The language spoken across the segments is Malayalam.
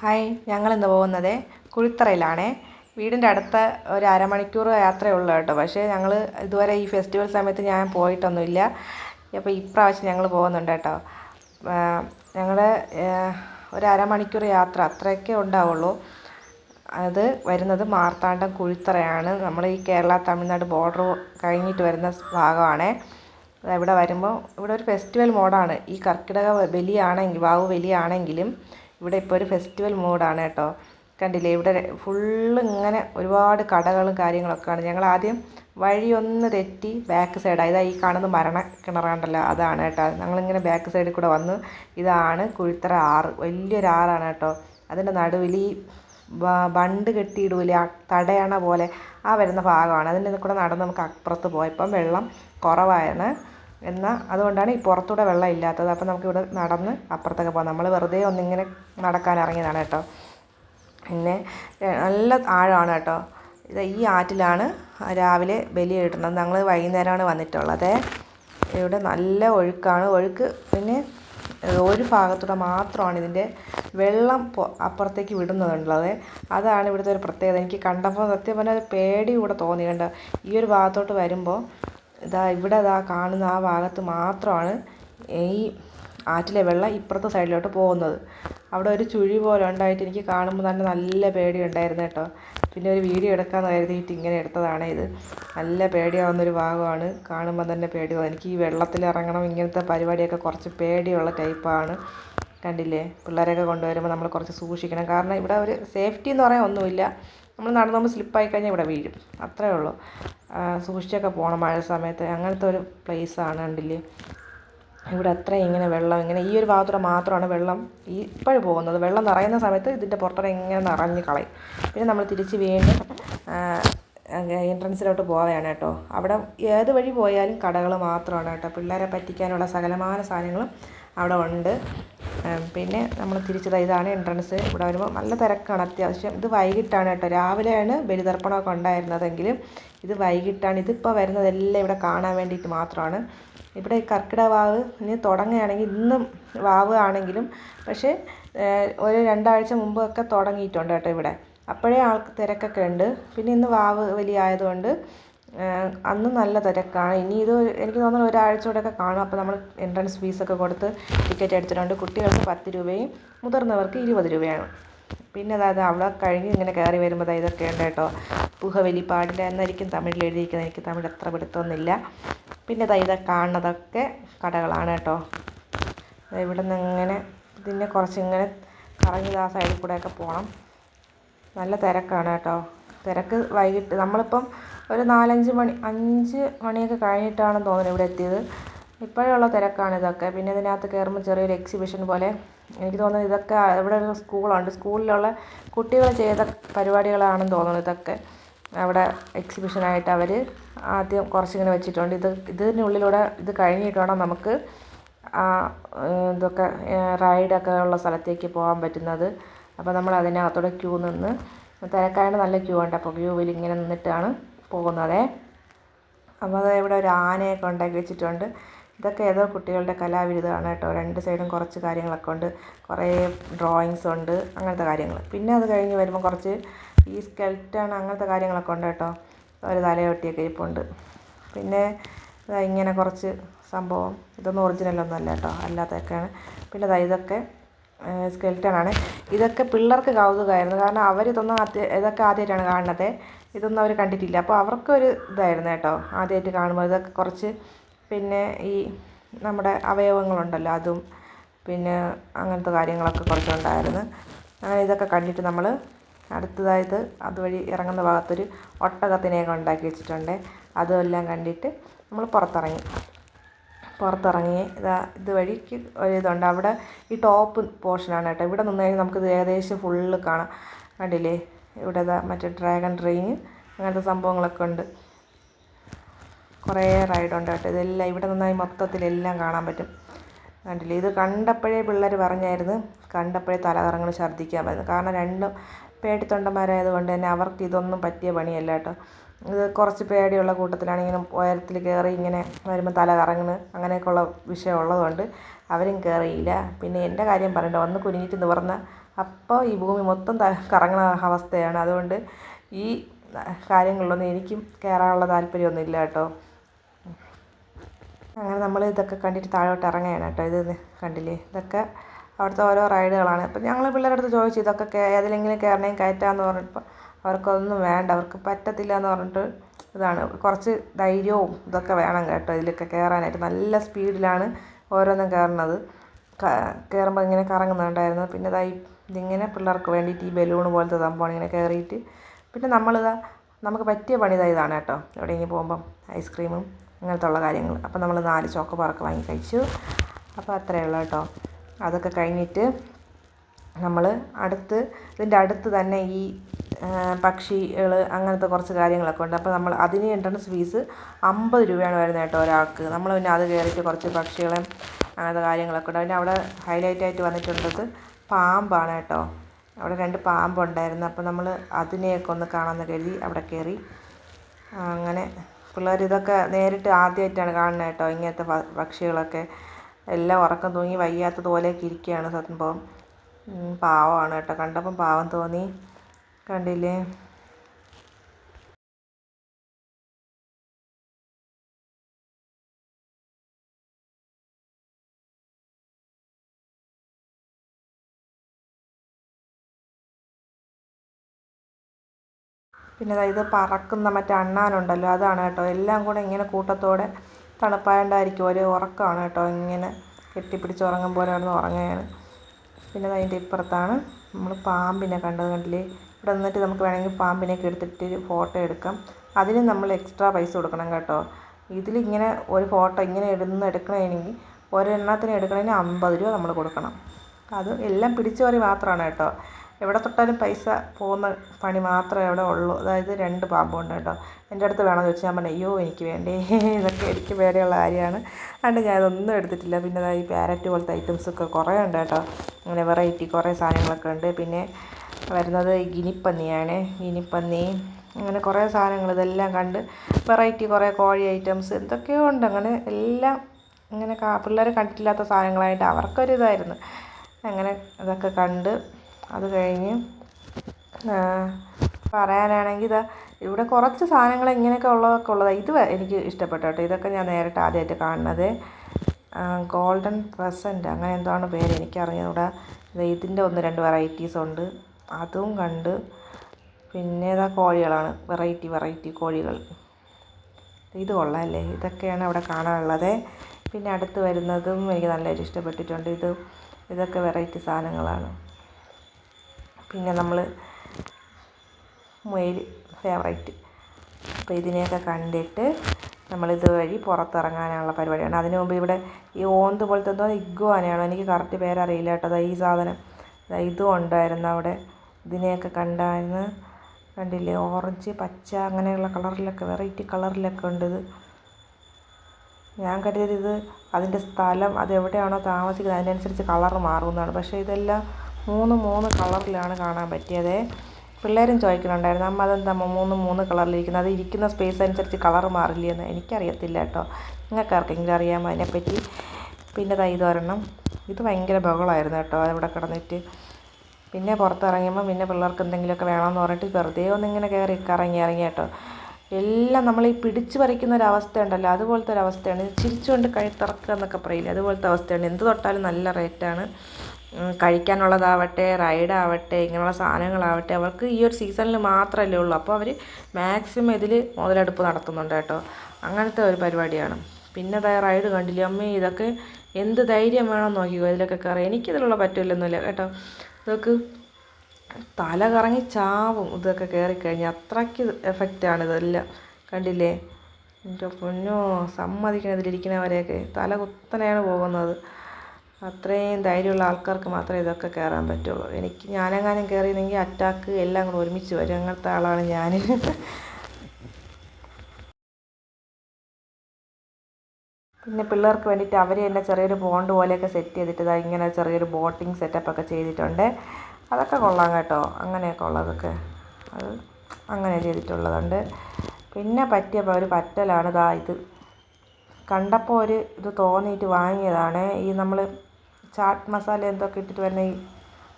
ഹായ് ഞങ്ങൾ ഞങ്ങളിന്ന് പോകുന്നത് കുഴിത്തറയിലാണേ. വീടിന്റെ അടുത്ത ഒരു അരമണിക്കൂർ യാത്രയേ ഉള്ളൂ കേട്ടോ. പക്ഷേ ഞങ്ങൾ ഇതുവരെ ഈ ഫെസ്റ്റിവൽ സമയത്ത് ഞാൻ പോയിട്ടൊന്നുമില്ല. അപ്പോൾ ഇപ്രാവശ്യം ഞങ്ങൾ പോകുന്നുണ്ട് കേട്ടോ. ഞങ്ങളുടെ ഒരു അരമണിക്കൂർ യാത്ര അത്രയൊക്കെ ഉണ്ടാവുള്ളൂ. അത് വരുന്നത് മാർത്താണ്ഡം കുഴിത്തറയാണ്. നമ്മൾ ഈ കേരള തമിഴ്നാട് ബോർഡർ കഴിഞ്ഞിട്ട് വരുന്ന ഭാഗമാണേ. ഇവിടെ വരുമ്പോൾ ഇവിടെ ഒരു ഫെസ്റ്റിവൽ മോഡാണ് ഈ കർക്കിടക ബലിയാണെങ്കിൽ വാവ് ബലിയാണെങ്കിലും ഇവിടെ ഇപ്പോൾ ഒരു ഫെസ്റ്റിവൽ മൂഡാണ് കേട്ടോ. കണ്ടില്ലേ? ഇവിടെ ഫുള്ള് ഇങ്ങനെ ഒരുപാട് കടകളും കാര്യങ്ങളൊക്കെയാണ്. ഞങ്ങൾ ആദ്യം വഴിയൊന്ന് തെറ്റി ബാക്ക് സൈഡാണ് ഇതാ ഈ കാണുന്ന മരണ കിണറാണ്ടല്ലോ അതാണ് കേട്ടോ. ഞങ്ങളിങ്ങനെ ബാക്ക് സൈഡിൽ കൂടെ വന്ന് ഇതാണ് കുഴിത്തറ ആറ്. വലിയൊരു ആറാണ് കേട്ടോ. അതിന്റെ നടുവിൽ ഈ ബണ്ട് കെട്ടിയിടൂല തടയണ പോലെ ആ വരുന്ന ഭാഗമാണ്. അതിന്റെ കൂടെ നടന്ന് നമുക്ക് അപ്പുറത്ത് പോയപ്പം വെള്ളം കുറവാണ്. എന്നാൽ അതുകൊണ്ടാണ് ഈ പുറത്തൂടെ വെള്ളം ഇല്ലാത്തത്. അപ്പോൾ നമുക്ക് ഇവിടെ നടന്ന് അപ്പുറത്തൊക്കെ പോകാം നമ്മൾ വെറുതെ ഒന്നിങ്ങനെ നടക്കാൻ ഇറങ്ങിയതാണ് കേട്ടോ. പിന്നെ നല്ല ആഴമാണ് കേട്ടോ. ഇത് ഈ ആറ്റിലാണ് രാവിലെ ബലി കിട്ടുന്നത്. ഞങ്ങൾ വൈകുന്നേരമാണ് വന്നിട്ടുള്ളത്. ഇവിടെ നല്ല ഒഴുക്കാണ്. ഒഴുക്ക് പിന്നെ ഒരു ഭാഗത്തൂടെ മാത്രമാണ് ഇതിന്റെ വെള്ളം അപ്പുറത്തേക്ക് വിടുന്നതുള്ളത്. അതാണ് ഇവിടുത്തെ ഒരു പ്രത്യേകത. എനിക്ക് കണ്ടപ്പോൾ സത്യം പറഞ്ഞാൽ പേടി കൂടെ തോന്നി കണ്ടോ ഈ ഒരു ഭാഗത്തോട്ട് വരുമ്പോൾ ഇതാ ഇവിടെ ഇതാ കാണുന്ന ആ ഭാഗത്ത് മാത്രമാണ് ഈ ആറ്റിലെ വെള്ളം ഇപ്പുറത്തെ സൈഡിലോട്ട് പോകുന്നത്. അവിടെ ഒരു ചുഴി പോലെ ഉണ്ടായിട്ട് എനിക്ക് കാണുമ്പോൾ തന്നെ നല്ല പേടി ഉണ്ടായിരുന്നു കേട്ടോ. പിന്നെ ഒരു വീഡിയോ എടുക്കാമെന്ന് കരുതിയിട്ട് ഇങ്ങനെ എടുത്തതാണ് ഇത്. നല്ല പേടിയാവുന്നൊരു ഭാഗമാണ്. കാണുമ്പോൾ തന്നെ പേടി തോന്നും. എനിക്ക് ഈ വെള്ളത്തിൽ ഇറങ്ങണം ഇങ്ങനത്തെ പരിപാടിയൊക്കെ കുറച്ച് പേടിയുള്ള ടൈപ്പാണ്. കണ്ടില്ലേ? പിള്ളേരൊക്കെ കൊണ്ടുവരുമ്പോൾ നമ്മൾ കുറച്ച് സൂക്ഷിക്കണം. കാരണം ഇവിടെ ഒരു സേഫ്റ്റി എന്ന് പറയാൻ ഒന്നുമില്ല. നമ്മൾ നടന്നു പോകുമ്പോൾ സ്ലിപ്പായി കഴിഞ്ഞാൽ ഇവിടെ വീഴും. അത്രേ ഉള്ളൂ. സൂക്ഷിച്ചൊക്കെ പോകണം മഴ സമയത്ത്. അങ്ങനത്തെ ഒരു പ്ലേസാണ് കണ്ടില്ലേ? ഇവിടെ അത്രയും ഇങ്ങനെ വെള്ളം ഇങ്ങനെ ഈ ഒരു ഭാഗത്തൂടെ മാത്രമാണ് വെള്ളം ഈ ഇപ്പോഴും പോകുന്നത്. വെള്ളം നിറയുന്ന സമയത്ത് ഇതിന്റെ പുറത്തോടെ ഇങ്ങനെ നിറഞ്ഞ് കളയും. പിന്നെ നമ്മൾ തിരിച്ച് വീണ്ടും എൻട്രൻസിലോട്ട് പോവുകയാണ് കേട്ടോ. അവിടെ ഏത് വഴി പോയാലും കടകൾ മാത്രമാണ് കേട്ടോ. പിള്ളേരെ പറ്റിക്കാനുള്ള സകലമാന സാധനങ്ങളും അവിടെ ഉണ്ട്. പിന്നെ നമ്മൾ തിരിച്ചത് ഇതാണ് എൻട്രൻസ് ഇവിടെ വരുമ്പോൾ നല്ല തിരക്കാണ് അത്യാവശ്യം. ഇത് വൈകിട്ടാണ് കേട്ടോ. രാവിലെയാണ് ബലിതർപ്പണമൊക്കെ ഉണ്ടായിരുന്നതെങ്കിലും ഇത് വൈകിട്ടാണ്. ഇതിപ്പോൾ വരുന്നതെല്ലാം ഇവിടെ കാണാൻ വേണ്ടിയിട്ട് മാത്രമാണ്. ഇവിടെ കർക്കിടക വാവ് ഇനി തുടങ്ങുകയാണെങ്കിൽ ഇന്നും വാവ് ആണെങ്കിലും പക്ഷേ ഒരു രണ്ടാഴ്ച മുമ്പൊക്കെ തുടങ്ങിയിട്ടുണ്ട് കേട്ടോ ഇവിടെ. അപ്പോഴേ ആൾക്ക് തിരക്കൊക്കെ ഉണ്ട്. പിന്നെ ഇന്ന് വാവ് വലിയ ആയതുകൊണ്ട് അന്ന് നല്ല തിരക്കാണ്. ഇനി ഇത് എനിക്ക് തോന്നുന്നു ഒരാഴ്ച കൂടെയൊക്കെ കാണും. അപ്പോൾ നമ്മൾ എൻട്രൻസ് ഫീസൊക്കെ കൊടുത്ത് ടിക്കറ്റ് എടുത്തിട്ടുണ്ട്. കുട്ടികൾക്ക് പത്ത് രൂപയും മുതിർന്നവർക്ക് ഇരുപത് രൂപയാണ്. പിന്നെ അതായത് അവിടെ കഴിഞ്ഞ് ഇങ്ങനെ കയറി വരുമ്പോൾ ഇതൊക്കെ ഉണ്ട് കേട്ടോ. പുഹവലി പാടില്ല എന്നായിരിക്കും തമിഴിൽ എഴുതിയിരിക്കുന്നത്. എനിക്ക് തമിഴ് അത്ര പിടുത്തമൊന്നുമില്ല. പിന്നെ ഇതൊക്കെ കാണുന്നതൊക്കെ കടകളാണ് കേട്ടോ. ഇവിടെ നിന്ന് ഇങ്ങനെ ഇതിനെ കുറച്ചിങ്ങനെ കറങ്ങി ആ സൈഡിൽ കൂടെയൊക്കെ പോകണം. നല്ല തിരക്കാണ് കേട്ടോ. തിരക്ക് വൈകിട്ട് നമ്മളിപ്പം ഒരു നാലഞ്ച് മണി അഞ്ച് മണിയൊക്കെ കഴിഞ്ഞിട്ടാണ് തോന്നുന്നു ഇവിടെ എത്തിയത്. ഇപ്പോഴുള്ള തിരക്കാണ് ഇതൊക്കെ. പിന്നെ ഇതിനകത്ത് കയറുമ്പോൾ ചെറിയൊരു എക്സിബിഷൻ പോലെ. എനിക്ക് തോന്നുന്നു ഇതൊക്കെ ഇവിടെ ഒരു സ്കൂളുണ്ട്. സ്കൂളിലുള്ള കുട്ടികൾ ചെയ്ത പരിപാടികളാണെന്ന് തോന്നുന്നു ഇതൊക്കെ. അവിടെ എക്സിബിഷനായിട്ട് അവർ ആദ്യം കുറച്ചിങ്ങനെ വെച്ചിട്ടുണ്ട്. ഇത് ഇതിനുള്ളിലൂടെ ഇത് കഴിഞ്ഞിട്ട് വേണം നമുക്ക് ഇതൊക്കെ റൈഡൊക്കെ ഉള്ള സ്ഥലത്തേക്ക് പോകാൻ പറ്റുന്നത്. അപ്പോൾ നമ്മൾ അതിനകത്തൂടെ ക്യൂ നിന്ന് തിരക്കായിട്ട് നല്ല ക്യൂ ഉണ്ട്. അപ്പോൾ ക്യൂവിൽ ഇങ്ങനെ നിന്നിട്ടാണ് പോകുന്നത്. അപ്പോൾ അത് ഇവിടെ ഒരു ആനയൊക്കെ ഉണ്ടാക്കി വെച്ചിട്ടുണ്ട്. ഇതൊക്കെ ഏതോ കുട്ടികളുടെ കലാവിരുദ്ധമാണ് കേട്ടോ. രണ്ട് സൈഡും കുറച്ച് കാര്യങ്ങളൊക്കെ ഉണ്ട്. കുറേ ഡ്രോയിങ്സ് ഉണ്ട്. അങ്ങനത്തെ കാര്യങ്ങൾ. പിന്നെ അത് കഴിഞ്ഞ് വരുമ്പോൾ കുറച്ച് ഈ സ്കെൽറ്റൺ അങ്ങനത്തെ കാര്യങ്ങളൊക്കെ ഉണ്ട് കേട്ടോ. ഒരു തലയൊട്ടിയൊക്കെ ഇരിപ്പുണ്ട്. പിന്നെ ഇങ്ങനെ കുറച്ച് സംഭവം. ഇതൊന്നും ഒറിജിനലൊന്നും അല്ല കേട്ടോ. അല്ലാത്തതൊക്കെയാണ് പിന്നെ ഇതൊക്കെ സ്കെൽറ്റനാണ് ഇതൊക്കെ പിള്ളേർക്ക് കൗതുകമായിരുന്നു. കാരണം അവരിതൊന്നും ആദ്യം ഇതൊക്കെ ആദ്യമായിട്ടാണ് കാണുന്നത്. ഇതൊന്നും അവർ കണ്ടിട്ടില്ല. അപ്പോൾ അവർക്കൊരു ഇതായിരുന്നു കേട്ടോ ആദ്യമായിട്ട് കാണുമ്പോൾ ഇതൊക്കെ കുറച്ച് പിന്നെ ഈ നമ്മുടെ അവയവങ്ങളുണ്ടല്ലോ അതും പിന്നെ അങ്ങനത്തെ കാര്യങ്ങളൊക്കെ കുറച്ചുണ്ടായിരുന്നു. അങ്ങനെ ഇതൊക്കെ കണ്ടിട്ട് നമ്മൾ അടുത്തതായത് അതുവഴി ഇറങ്ങുന്ന ഭാഗത്തൊരു ഒട്ടകത്തിനെയൊക്കെ ഉണ്ടാക്കി വെച്ചിട്ടുണ്ട്. അതുമെല്ലാം കണ്ടിട്ട് നമ്മൾ പുറത്തിറങ്ങി. പുറത്തിറങ്ങി ഇതാ ഇതുവഴിക്ക് ഒരിതുണ്ട്. അവിടെ ഈ ടോപ്പ് പോർഷനാണ് കേട്ടോ. ഇവിടെ നിന്ന് കഴിഞ്ഞാൽ നമുക്കിത് ഏകദേശം ഫുള്ള് കാണാം. കണ്ടില്ലേ? ഇവിടെ ഇതാ മറ്റേ ഡ്രാഗൺ ട്രെയിൻ അങ്ങനത്തെ സംഭവങ്ങളൊക്കെ ഉണ്ട്. കുറേ റൈഡുണ്ട് കേട്ടോ. ഇതെല്ലാം ഇവിടെ നിന്നായി മൊത്തത്തിലെല്ലാം കാണാൻ പറ്റും. കണ്ടില്ലേ? ഇത് കണ്ടപ്പോഴേ പിള്ളേർ പറഞ്ഞായിരുന്നു കണ്ടപ്പോഴേ തലകറങ്ങൾ ഛർദ്ദിക്കാൻ പറ്റുന്നു കാരണം രണ്ടും പേടിത്തൊണ്ടന്മാരായതുകൊണ്ട് തന്നെ അവർക്ക് ഇതൊന്നും പറ്റിയ പണിയല്ല കേട്ടോ. ഇത് കുറച്ച് പേടിയുള്ള കൂട്ടത്തിലാണ് ഇങ്ങനെ ഉയരത്തിൽ കയറി ഇങ്ങനെ വരുമ്പോൾ തല കറങ്ങുന്നു അങ്ങനെയൊക്കെയുള്ള വിഷയം ഉള്ളതുകൊണ്ട് അവരും കയറിയില്ല. പിന്നെ എന്റെ കാര്യം പറയണ്ട ഒന്ന് കുനിഞ്ഞിട്ട് നിവർന്ന അപ്പോൾ ഈ ഭൂമി മൊത്തം കറങ്ങണ അവസ്ഥയാണ്. അതുകൊണ്ട് ഈ കാര്യങ്ങളിലൊന്നും എനിക്കും കയറാനുള്ള താല്പര്യമൊന്നുമില്ല കേട്ടോ. അങ്ങനെ നമ്മൾ ഇതൊക്കെ കണ്ടിട്ട് താഴോട്ട് ഇറങ്ങുകയാണ് കേട്ടോ. ഇത് കണ്ടില്ലേ? ഇതൊക്കെ അവിടുത്തെ ഓരോ റൈഡുകളാണ്. അപ്പം ഞങ്ങൾ പിള്ളേരുടെ അടുത്ത് ചോദിച്ചു ഇതൊക്കെ ഏതിലെങ്കിലും കയറണേം കയറ്റാമെന്ന് പറഞ്ഞപ്പോൾ അവർക്കൊന്നും വേണ്ട. അവർക്ക് പറ്റത്തില്ല എന്ന് പറഞ്ഞിട്ട് ഇതാണ്. കുറച്ച് ധൈര്യവും ഇതൊക്കെ വേണം കേട്ടോ ഇതിലൊക്കെ കയറാനായിട്ട്. നല്ല സ്പീഡിലാണ് ഓരോന്നും കയറുന്നത് കയറുമ്പോൾ ഇങ്ങനെ കറങ്ങുന്നുണ്ടായിരുന്നു. പിന്നെ ഇതായി ഇതിങ്ങനെ പിള്ളേർക്ക് വേണ്ടിയിട്ട് ഈ ബലൂൺ പോലത്തെ സംഭവമാണ് ഇങ്ങനെ കയറിയിട്ട് പിന്നെ നമ്മളിതാ നമുക്ക് പറ്റിയ പണി ഇതാണ് കേട്ടോ. എവിടെയെങ്കിലും പോകുമ്പം ഐസ്ക്രീമും അങ്ങനത്തെ ഉള്ള കാര്യങ്ങൾ. അപ്പോൾ നമ്മൾ നാല് ചോക്ക് പറക്ക് വാങ്ങി കഴിച്ചു. അപ്പോൾ അത്രയേ ഉള്ളൂ കേട്ടോ. അതൊക്കെ കഴിഞ്ഞിട്ട് നമ്മൾ അടുത്ത് ഇതിന്റെ അടുത്ത് തന്നെ ഈ പക്ഷികൾ അങ്ങനത്തെ കുറച്ച് കാര്യങ്ങളൊക്കെ ഉണ്ട്. അപ്പോൾ നമ്മൾ അതിന് എൻട്രൻസ് ഫീസ് അമ്പത് രൂപയാണ് വരുന്നത് കേട്ടോ ഒരാൾക്ക്. നമ്മൾ പിന്നെ അത് കയറിയിട്ട് കുറച്ച് പക്ഷികളെ അങ്ങനത്തെ കാര്യങ്ങളൊക്കെ ഉണ്ട്. പിന്നെ അവിടെ ഹൈലൈറ്റ് ആയിട്ട് വന്നിട്ടുള്ളത് പാമ്പാണ് കേട്ടോ. അവിടെ രണ്ട് പാമ്പുണ്ടായിരുന്നു. അപ്പോൾ നമ്മൾ അതിനെയൊക്കെ ഒന്ന് കാണാമെന്ന് കരുതി അവിടെ കയറി. അങ്ങനെ പിള്ളേർ ഇതൊക്കെ നേരിട്ട് ആദ്യമായിട്ടാണ് കാണുന്നത് കേട്ടോ. ഇങ്ങനത്തെ പക്ഷികളൊക്കെ എല്ലാം ഉറക്കം തൂങ്ങി വയ്യാത്തതുപോലെയൊക്കെ ഇരിക്കുകയാണ് സംഭവം പാവമാണ് കേട്ടോ. കണ്ടപ്പം പാവം തോന്നി. കണ്ടില്ലേ? പിന്നെ ഇത് പറക്കുന്ന മറ്റേ അണ്ണാനുണ്ടല്ലോ അതാണ് കേട്ടോ. എല്ലാം കൂടെ ഇങ്ങനെ കൂട്ടത്തോടെ തണുപ്പായതുകൊണ്ടായിരിക്കും ഒരു ഉറക്കമാണ് കേട്ടോ. ഇങ്ങനെ കെട്ടിപ്പിടിച്ച് ഉറങ്ങും പോലെ കിടന്ന് ഉറങ്ങുകയാണ്. പിന്നെ അതിന്റെ ഇപ്പുറത്താണ് നമ്മൾ പാമ്പിനെ കണ്ടത് കണ്ടില്ലേ? ഇവിടെ നിന്നിട്ട് നമുക്ക് വേണമെങ്കിൽ പാമ്പിനെയൊക്കെ എടുത്തിട്ട് ഫോട്ടോ എടുക്കാം. അതിന് നമ്മൾ എക്സ്ട്രാ പൈസ കൊടുക്കണം കേട്ടോ. ഇതിലിങ്ങനെ ഒരു ഫോട്ടോ ഇങ്ങനെ ഇടുന്ന എടുക്കണമെങ്കിൽ ഒരെണ്ണത്തിന് എടുക്കണമെങ്കിൽ അമ്പത് രൂപ നമ്മൾ കൊടുക്കണം. അത് എല്ലാം പിടിച്ചു പറി മാത്രമാണ് കേട്ടോ. എവിടെ തൊട്ടാലും പൈസ പോകുന്ന പണി മാത്രമേ അവിടെ ഉള്ളൂ. അതായത് രണ്ട് പാമ്പുണ്ട് കേട്ടോ. എന്റെ അടുത്ത് വേണമെന്ന് ചോദിച്ചാൽ ഞാൻ പറഞ്ഞു അയ്യോ എനിക്ക് വേണ്ടേ? ഇതൊക്കെ എനിക്ക് പേടിയുള്ള കാര്യമാണ്. അതുകൊണ്ട് ഞാൻ ഇതൊന്നും എടുത്തിട്ടില്ല. പിന്നെ ഈ പാരറ്റ് പോലത്തെ ഐറ്റംസൊക്കെ കുറേ ഉണ്ട് കേട്ടോ. അങ്ങനെ വെറൈറ്റി കുറേ സാധനങ്ങളൊക്കെ ഉണ്ട്. പിന്നെ വരുന്നത് ഗിനിപ്പന്നിയാണ്. ഗിനിപ്പന്നി അങ്ങനെ കുറേ സാധനങ്ങൾ ഇതെല്ലാം കണ്ട് വെറൈറ്റി കുറേ കോഴി ഐറ്റംസ് എന്തൊക്കെയോ ഉണ്ട്. അങ്ങനെ എല്ലാം ഇങ്ങനെ പിള്ളേർ കണ്ടിട്ടില്ലാത്ത സാധനങ്ങളായിട്ട് അവർക്കൊരിതായിരുന്നു. അങ്ങനെ അതൊക്കെ കണ്ട് അത് കഴിഞ്ഞ് പറയാനാണെങ്കിൽ ഇതാ ഇവിടെ കുറച്ച് സാധനങ്ങൾ ഇങ്ങനെയൊക്കെ ഉള്ളതൊക്കെ ഉള്ളതാണ് ഇത് എനിക്ക് ഇഷ്ടപ്പെട്ടു കേട്ടോ. ഇതൊക്കെ ഞാൻ നേരിട്ട് ആദ്യമായിട്ട് കാണുന്നത്. ഗോൾഡൻ പ്രസന്റ് അങ്ങനെ എന്താണ് പേര് എനിക്കറിഞ്ഞൂടാ ഇതിന്റെ ഒന്ന് രണ്ട് വെറൈറ്റീസ് ഉണ്ട്. അതും കണ്ട് പിന്നെ ഇതാ കോഴികളാണ്. വെറൈറ്റി വെറൈറ്റി കോഴികൾ. ഇത് കൊള്ളാമല്ലേ ഇതൊക്കെയാണ് അവിടെ കാണാനുള്ളത്. പിന്നെ അടുത്ത് വരുന്നതും എനിക്ക് നല്ലൊരു ഇഷ്ടപ്പെട്ടിട്ടുണ്ട്. ഇത് ഇതൊക്കെ വെറൈറ്റി സാധനങ്ങളാണ്. പിന്നെ നമ്മൾ മുയൽ ഫേവറേറ്റ് അപ്പോൾ ഇതിനെയൊക്കെ കണ്ടിട്ട് നമ്മളിത് വഴി പുറത്തിറങ്ങാനുള്ള പരിപാടിയാണ്. അതിന് മുമ്പ് ഇവിടെ ഈ ഓന്ത് പോലത്തെ എന്തോ ഇഗ്വാനയാണോ? എനിക്ക് കറക്റ്റ് പേരറിയില്ല കേട്ടോ. ഈ സാധനം. ഇതും ഉണ്ടായിരുന്നു അവിടെ. ഇതിനെയൊക്കെ കണ്ടായിരുന്നു. കണ്ടില്ലേ? ഓറഞ്ച് പച്ച അങ്ങനെയുള്ള കളറിലൊക്കെ വെറൈറ്റി കളറിലൊക്കെ ഉണ്ട് ഇത്. ഞാൻ കരുതിയത് അതിന്റെ സ്ഥലം അതെവിടെയാണോ താമസിക്കുന്നത്. അതിനനുസരിച്ച് കളർ മാറുമെന്നാണ്. പക്ഷേ ഇതെല്ലാം മൂന്ന് മൂന്ന് കളറിലാണ് കാണാൻ പറ്റിയത്. പിള്ളേരും ചോദിക്കുന്നുണ്ടായിരുന്നു അമ്മ അതെന്താ മൂന്ന് മൂന്ന് കളറിലിരിക്കുന്നത്? അത് ഇരിക്കുന്ന സ്പേസ് അനുസരിച്ച് കളർ മാറില്ലെന്ന്? എനിക്കറിയത്തില്ല കേട്ടോ. നിങ്ങൾക്ക് ആർക്കെങ്കിലും അറിയാമോ അതിനെപ്പറ്റി? പിന്നെ തൈ തോരണം ഇത് ഭയങ്കര ബഹളമായിരുന്നു കേട്ടോ അവിടെ കിടന്നിട്ട്. പിന്നെ പുറത്തിറങ്ങിയപ്പോൾ പിന്നെ പിള്ളേർക്ക് എന്തെങ്കിലുമൊക്കെ വേണമെന്ന് പറഞ്ഞിട്ട് വെറുതെ ഒന്നിങ്ങനെ കയറി കറങ്ങി ഇറങ്ങി കേട്ടോ. എല്ലാം നമ്മൾ ഈ പിടിച്ചു പറിക്കുന്ന ഒരു അവസ്ഥ ഉണ്ടല്ലോ അതുപോലത്തെ ഒരു അവസ്ഥയാണ്. ചിരിച്ചുകൊണ്ട് കഴുത്തിറക്കുക എന്നൊക്കെ പറയില്ലേ അതുപോലത്തെ അവസ്ഥയാണ്. എന്ത് തൊട്ടാലും നല്ല റേറ്റാണ് കഴിക്കാനുള്ളതാവട്ടെ റൈഡാവട്ടെ ഇങ്ങനെയുള്ള സാധനങ്ങളാവട്ടെ അവർക്ക് ഈ ഒരു സീസണിൽ മാത്രമല്ലേ ഉള്ളൂ. അപ്പോൾ അവർ മാക്സിമം ഇതിൽ മുതലെടുപ്പ് നടത്തുന്നുണ്ട് കേട്ടോ. അങ്ങനത്തെ ഒരു പരിപാടിയാണ്. പിന്നെ അതായത് റൈഡ് കണ്ടില്ല? അമ്മേ ഇതൊക്കെ എന്ത് ധൈര്യം വേണം നോക്കിക്കോ ഇതിലൊക്കെ കയറി എനിക്കിതിലുള്ള പറ്റില്ലെന്നില്ല കേട്ടോ. ഇതൊക്കെ തല കറങ്ങി ചാവും ഇതൊക്കെ കയറിക്കഴിഞ്ഞാൽ അത്രയ്ക്ക് എഫക്റ്റാണ് ഇതെല്ലാം കണ്ടില്ലേ? എന്റെ പൊന്നോ സമ്മതിക്കണം ഇതിലിരിക്കുന്നവരെയൊക്കെ തല കുത്തനെയാണ് പോകുന്നത്. അത്രയും ധൈര്യമുള്ള ആൾക്കാർക്ക് മാത്രമേ ഇതൊക്കെ കയറാൻ പറ്റുള്ളൂ. എനിക്ക് ഞാനെങ്ങാനും കയറിയിരുന്നെങ്കിൽ അറ്റാക്ക് എല്ലാം കൂടെ ഒരുമിച്ച് വരും. അങ്ങനത്തെ ആളാണ് ഞാൻ പിന്നെ പിള്ളേർക്ക് വേണ്ടിയിട്ട് അവർ തന്നെ ചെറിയൊരു ബോണ്ട് പോലെയൊക്കെ സെറ്റ് ചെയ്തിട്ട് ഇങ്ങനെ ചെറിയൊരു ബോട്ടിങ് സെറ്റപ്പൊക്കെ ചെയ്തിട്ടുണ്ട്. അതൊക്കെ കൊള്ളാം കേട്ടോ. അങ്ങനെയൊക്കെ ഉള്ളതൊക്കെ. അത് അങ്ങനെ ചെയ്തിട്ടുള്ളതുണ്ട്. പിന്നെ പറ്റിയപ്പോൾ ഒരു പറ്റലാണ് ഇതാ ഇത്. കണ്ടപ്പോൾ ഒരു ഇത് തോന്നിയിട്ട് വാങ്ങിയതാണ്. ഈ നമ്മൾ ചാട്ട് മസാല എന്തൊക്കെ ഇട്ടിട്ട് വരുന്ന? ഈ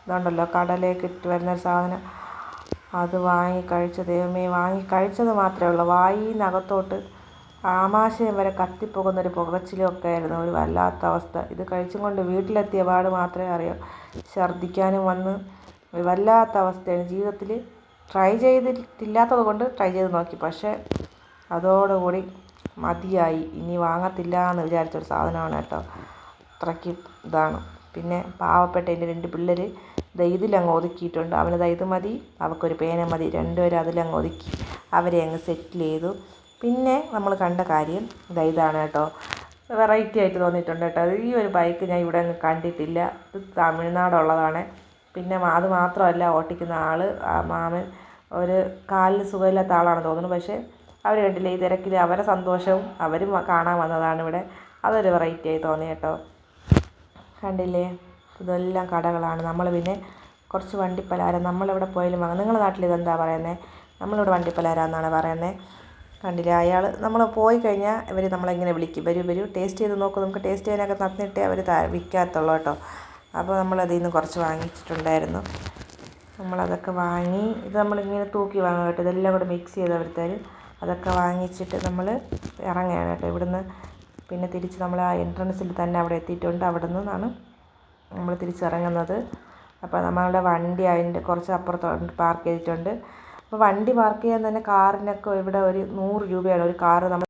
ഇതുണ്ടല്ലോ കടലയൊക്കെ ഇട്ടിട്ട് വരുന്ന ഒരു സാധനം. അത് വാങ്ങി കഴിച്ച ദൈവമേ വാങ്ങി കഴിച്ചത് മാത്രമേ ഉള്ളൂ. വായിനകത്തോട്ട് ആമാശയം വരെ കത്തിപ്പോകുന്നൊരു പുകച്ചിലൊക്കെ ആയിരുന്നു. ഒരു വല്ലാത്ത അവസ്ഥ. ഇത് കഴിച്ചും കൊണ്ട് വീട്ടിലെത്തിയ പാട് മാത്രമേ അറിയൂ. ഛർദ്ദിക്കാനും വന്ന് ഒരു വല്ലാത്ത അവസ്ഥയാണ്. ജീവിതത്തിൽ ട്രൈ ചെയ്തിട്ടില്ലാത്തത് കൊണ്ട് ട്രൈ ചെയ്ത് നോക്കി. പക്ഷേ അതോടുകൂടി മതിയായി. ഇനി വാങ്ങത്തില്ല എന്ന് വിചാരിച്ചൊരു സാധനമാണ് കേട്ടോ. അത്രയ്ക്ക് ഇതാണ്. പിന്നെ പാവപ്പെട്ട എന്റെ രണ്ട് പിള്ളേർ ദാ ഇതിലങ്ങ് ഒതുക്കിയിട്ടുണ്ട്. അവന് ദാ ഇത് മതി അവൾക്കൊരു പേന മതി. രണ്ടുപേരും അതിലങ്ങ് ഒതുക്കി അവരെ അങ്ങ് സെറ്റിൽ ചെയ്തു. പിന്നെ നമ്മൾ കണ്ട കാര്യം ദാ ഇതാണ് കേട്ടോ. വെറൈറ്റി ആയിട്ട് തോന്നിയിട്ടുണ്ട് കേട്ടോ. ഈ ഒരു ബൈക്ക് ഞാൻ ഇവിടെ അങ്ങ് കണ്ടിട്ടില്ല. ഇത് തമിഴ്നാടുള്ളതാണ്. പിന്നെ അത് മാത്രമല്ല ഓട്ടിക്കുന്ന ആൾ ആ മാമൻ ഒരു കാലിന് സുഖമില്ലാത്ത ആളാണ് തോന്നുന്നു. പക്ഷേ അവർ കണ്ടില്ല ഈ തിരക്കിൽ അവരെ സന്തോഷവും അവരും കാണാൻ വന്നതാണ് ഇവിടെ. അതൊരു വെറൈറ്റി ആയി തോന്നി കേട്ടോ. കണ്ടില്ലേ? ഇതെല്ലാം കടകളാണ്. നമ്മൾ പിന്നെ കുറച്ച് വണ്ടിപ്പലഹാരം നമ്മളിവിടെ പോയാലും വാങ്ങും. നിങ്ങളുടെ നാട്ടിൽ ഇതെന്താ പറയുന്നത് നമ്മളിവിടെ വണ്ടിപ്പലഹാരം എന്നാണ് പറയുന്നത് കണ്ടില്ലേ? അയാൾ നമ്മൾ പോയി കഴിഞ്ഞാൽ ഇവർ നമ്മളിങ്ങനെ വിളിക്കും? വരൂ വരൂ. ടേസ്റ്റ് ചെയ്ത് നോക്കും. നമുക്ക് ടേസ്റ്റ് ചെയ്യാനൊക്കെ തന്നിട്ടേ അവർ വിൽക്കാത്തുള്ളൂ കേട്ടോ. അപ്പോൾ നമ്മളതിൽ നിന്ന് കുറച്ച് വാങ്ങിച്ചിട്ടുണ്ടായിരുന്നു. നമ്മളതൊക്കെ വാങ്ങി ഇത് നമ്മളിങ്ങനെ തൂക്കി വാങ്ങാം കേട്ടോ. ഇതെല്ലാം കൂടെ മിക്സ് ചെയ്ത് അവർ തരും. അതൊക്കെ വാങ്ങിച്ചിട്ട് നമ്മൾ ഇറങ്ങുകയാണ് കേട്ടോ. ഇവിടുന്ന് പിന്നെ തിരിച്ച് നമ്മൾ ആ എൻട്രൻസിൽ തന്നെ അവിടെ എത്തിയിട്ടുണ്ട്. അവിടെ നിന്നാണ് നമ്മൾ തിരിച്ചിറങ്ങുന്നത്. അപ്പോൾ നമ്മളുടെ വണ്ടി അതിന്റെ കുറച്ച് അപ്പുറത്തോട്ട് പാർക്ക് ചെയ്തിട്ടുണ്ട്. അപ്പോൾ വണ്ടി പാർക്ക് ചെയ്യാൻ തന്നെ കാറിനൊക്കെ ഇവിടെ ഒരു നൂറ് രൂപയാണ്. ഒരു കാറ് നമ്മൾ